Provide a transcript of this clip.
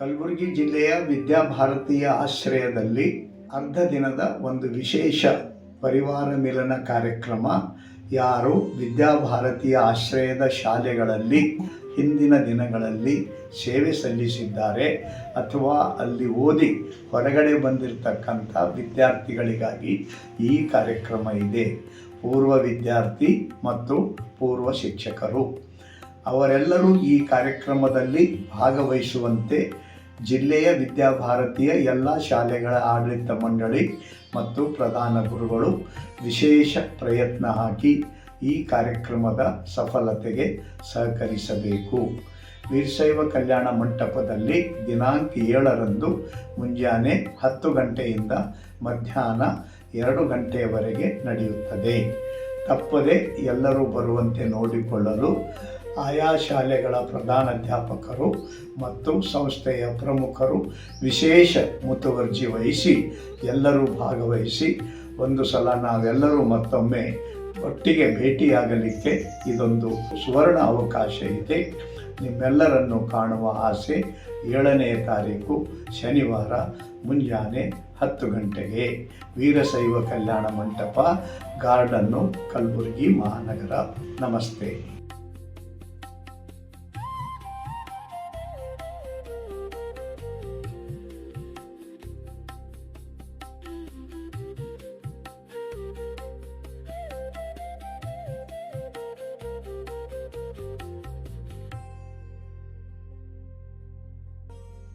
ಕಲಬುರಗಿ ಜಿಲ್ಲೆಯ ವಿದ್ಯಾಭಾರತೀಯ ಆಶ್ರಯದಲ್ಲಿ ಅರ್ಧ ದಿನದ ಒಂದು ವಿಶೇಷ ಪರಿವಾರ ಮಿಲನ ಕಾರ್ಯಕ್ರಮ ಯಾರು ವಿದ್ಯಾಭಾರತೀಯ ಆಶ್ರಯದ ಶಾಲೆಗಳಲ್ಲಿ ಹಿಂದಿನ ದಿನಗಳಲ್ಲಿ ಸೇವೆ ಸಲ್ಲಿಸಿದ್ದಾರೆ ಅಥವಾ ಅಲ್ಲಿ ಓದಿ ಹೊರಗಡೆ ಬಂದಿರತಕ್ಕಂಥ ವಿದ್ಯಾರ್ಥಿಗಳಿಗಾಗಿ ಈ ಕಾರ್ಯಕ್ರಮ ಇದೆ. ಪೂರ್ವ ವಿದ್ಯಾರ್ಥಿ ಮತ್ತು ಪೂರ್ವ ಶಿಕ್ಷಕರು. ಅವರೆಲ್ಲರೂ ಈ ಕಾರ್ಯಕ್ರಮದಲ್ಲಿ ಭಾಗವಹಿಸುವಂತೆ ಜಿಲ್ಲೆಯ ವಿದ್ಯಾಭಾರತಿಯ ಎಲ್ಲ ಶಾಲೆಗಳ ಆಡಳಿತ ಮಂಡಳಿ ಮತ್ತು ಪ್ರಧಾನ ಗುರುಗಳು ವಿಶೇಷ ಪ್ರಯತ್ನ ಹಾಕಿ ಈ ಕಾರ್ಯಕ್ರಮದ ಸಫಲತೆಗೆ ಸಹಕರಿಸಬೇಕು. ವೀರಶೈವ ಕಲ್ಯಾಣ ಮಂಟಪದಲ್ಲಿ ದಿನಾಂಕ ಏಳರಂದು ಮುಂಜಾನೆ ಹತ್ತು ಗಂಟೆಯಿಂದ ಮಧ್ಯಾಹ್ನ ಎರಡು ಗಂಟೆಯವರೆಗೆ ನಡೆಯುತ್ತದೆ. ತಪ್ಪದೆ ಎಲ್ಲರೂ ಬರುವಂತೆ ನೋಡಿಕೊಳ್ಳಲು ಆಯಾ ಶಾಲೆಗಳ ಪ್ರಧಾನಾಧ್ಯಾಪಕರು ಮತ್ತು ಸಂಸ್ಥೆಯ ಪ್ರಮುಖರು ವಿಶೇಷ ಮುತುವರ್ಜಿ ವಹಿಸಿ ಎಲ್ಲರೂ ಭಾಗವಹಿಸಿ ಒಂದು ಸಲ ನಾವೆಲ್ಲರೂ ಮತ್ತೊಮ್ಮೆ ಒಟ್ಟಿಗೆ ಭೇಟಿಯಾಗಲಿಕ್ಕೆ ಇದೊಂದು ಸುವರ್ಣ ಅವಕಾಶ ಇದೆ. ನಿಮ್ಮೆಲ್ಲರನ್ನು ಕಾಣುವ ಆಸೆ ಏಳನೆಯ ತಾರೀಕು ಶನಿವಾರ ಮುಂಜಾನೆ ಹತ್ತು ಗಂಟೆಗೆ. ವೀರಶೈವ ಕಲ್ಯಾಣ ಮಂಟಪ ಗಾರ್ಡನ್ನು ಕಲಬುರಗಿ ಮಹಾನಗರ. ನಮಸ್ತೆ.